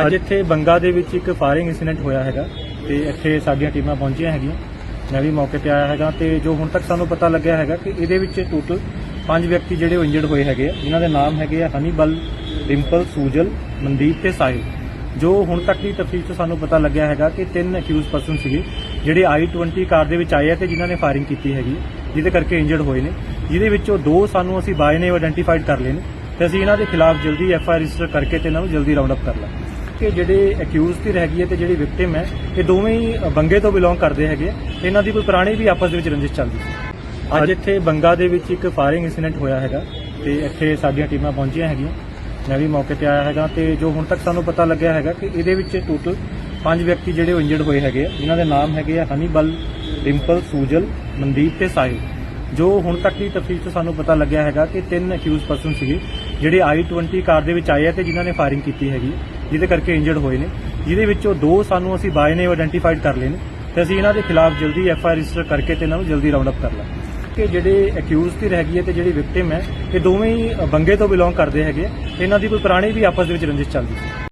ਅੱਜ ਇੱਥੇ ਬੰਗਾ ਦੇ ਵਿੱਚ ਇੱਕ ਫਾਇਰਿੰਗ ਇਨਸੀਡੈਂਟ ਹੋਇਆ ਹੈਗਾ ਤੇ ਇੱਥੇ ਸਾਡੀਆਂ ਟੀਮਾਂ ਪਹੁੰਚੀਆਂ ਹੈਗੀਆਂ। ਮੈਂ ਵੀ ਮੌਕੇ ਤੇ ਆਇਆ ਹੈਗਾ ਤੇ ਜੋ ਹੁਣ ਤੱਕ ਸਾਨੂੰ ਪਤਾ ਲੱਗਿਆ ਹੈਗਾ ਕਿ ਇਹਦੇ ਵਿੱਚ ਟੋਟਲ ਪੰਜ ਵਿਅਕਤੀ ਜਿਹੜੇ ਇੰਜਰਡ ਹੋਏ ਹੈਗੇ ਆ। ਜਿਨ੍ਹਾਂ ਦੇ ਨਾਮ ਹੈਗੇ ਆ ਹਨੀਬਲ ਡਿੰਪਲ ਸੂਜਲ ਮਨਦੀਪ ਤੇ ਸਾਹਿਲ। ਜੋ ਹੁਣ ਤੱਕ ਦੀ ਤਫਤੀਸ਼ ਤੋਂ ਸਾਨੂੰ ਪਤਾ ਲੱਗਿਆ ਹੈਗਾ ਕਿ ਤਿੰਨ ਅਕਿਊਜ਼ ਪਰਸਨ ਸੀਗੇ ਜਿਹੜੇ i20 ਕਾਰ ਦੇ ਵਿੱਚ ਆਏ ਆ ਤੇ ਜਿਨ੍ਹਾਂ ਨੇ ਫਾਇਰਿੰਗ ਕੀਤੀ ਹੈਗੀ ਜਿਹਦੇ ਕਰਕੇ ਇੰਜਰਡ ਹੋਏ ਨੇ। ਜਿਹਦੇ ਵਿੱਚੋਂ ਦੋ ਸਾਨੂੰ ਅਸੀਂ ਬਾਏ ਨੇ ਆਇਡੈਂਟੀਫਾਈਡ ਕਰ ਲਏ ਨੇ ਤੇ ਅਸੀਂ ਇਹਨਾਂ ਦੇ ਖਿਲਾਫ ਜਲਦੀ ਐਫ ਆਈ ਰਜਿਸਟਰ ਕਰਕੇ ਤੇ ਇਹਨਾਂ ਨੂੰ ਜਲਦੀ ਰਾਉਂਡ ਅਪ ਕਰ ਲਾਂਗੇ ਕਿ ਜਿਹੜੇ ਅਕਿਊਜ਼ ਦੀ ਹੈਗੀ ਹੈ ਤੇ ਜਿਹੜੀ ਵਿਕਟਿਮ ਹੈ, ਇਹ ਦੋਵੇਂ ਹੀ ਬੰਗੇ ਤੋਂ ਬਿਲੋਂਗ ਕਰਦੇ ਹੈਗੇ ਇਹਨਾਂ ਦੀ ਕੋਈ ਪੁਰਾਣੀ ਵੀ ਆਪਸ ਦੇ ਵਿੱਚ ਰੰਜਿਸ਼ ਚੱਲਦੀ ਸੀ। ਅੱਜ ਇੱਥੇ ਬੰਗਾ ਦੇ ਵਿੱਚ ਇੱਕ ਫਾਇਰਿੰਗ ਇਨਸੀਡੈਂਟ ਹੋਇਆ ਹੈਗਾ ਤੇ ਇੱਥੇ ਸਾਡੀਆਂ ਟੀਮਾਂ ਪਹੁੰਚੀਆਂ ਹੈਗੀਆਂ। ਮੈਂ ਵੀ ਮੌਕੇ ਤੇ ਆਇਆ ਹੈਗਾ ਤੇ ਜੋ ਹੁਣ ਤੱਕ ਸਾਨੂੰ ਪਤਾ ਲੱਗਿਆ ਹੈਗਾ ਕਿ ਇਹਦੇ ਵਿੱਚ ਟੋਟਲ ਪੰਜ ਵਿਅਕਤੀ ਜਿਹੜੇ ਇੰਜਰਡ ਹੋਏ ਹੈਗੇ ਆ। ਜਿਨ੍ਹਾਂ ਦੇ ਨਾਮ ਹੈਗੇ ਆ ਹਨੀਬਲ, ਡਿੰਪਲ, ਸੂਜਲ, ਮਨਦੀਪ ਤੇ ਸਾਹਿਲ। ਜੋ ਹੁਣ ਤੱਕ ਦੀ ਤਫਸੀਲ ਤੋਂ ਸਾਨੂੰ ਪਤਾ ਲੱਗਿਆ ਹੈਗਾ ਕਿ ਤਿੰਨ ਅਕਿਊਜ਼ ਪਰਸਨ ਸੀਗੇ, ਜਿਹੜੇ i20 ਕਾਰ ਦੇ ਵਿੱਚ ਆਏ ਆ ਤੇ ਜਿਨ੍ਹਾਂ ਨੇ ਫਾਇਰਿੰਗ ਕੀਤੀ ਹੈਗੀ ਜਿਹਦੇ ਕਰਕੇ ਇੰਜਰਡ ਹੋਏ ਨੇ। ਜਿਹਦੇ ਵਿੱਚੋਂ ਦੋ ਸਾਨੂੰ ਅਸੀਂ ਬਾਏ ਨੇ ਆਇਡੈਂਟੀਫਾਈਡ ਕਰ ਲਏ ਨੇ ਤੇ ਅਸੀਂ ਇਹਨਾਂ ਦੇ ਖਿਲਾਫ ਜਲਦੀ ਐਫ ਆਈ ਰਜਿਸਟਰ ਕਰਕੇ ਤੇ ਇਹਨਾਂ ਨੂੰ ਜਲਦੀ ਰਾਉਂਡ ਅਪ ਕਰ ਲਾਂਗੇ। ਕਿ ਜਿਹੜੇ ਅਕਿਊਜ਼ ਦੀ ਰਹਿ ਗਈ ਹੈ ਤੇ ਜਿਹੜੀ ਵਿਕਟਿਮ ਹੈ, ਇਹ ਦੋਵੇਂ ਹੀ ਬੰਗੇ ਤੋਂ ਬਿਲੋਂਗ ਕਰਦੇ ਹੈਗੇ ਇਹਨਾਂ ਦੀ ਕੋਈ ਪੁਰਾਣੀ ਵੀ ਆਪਸ ਦੇ ਵਿੱਚ ਰੰਜਿਸ਼ ਚੱਲਦੀ ਸੀ।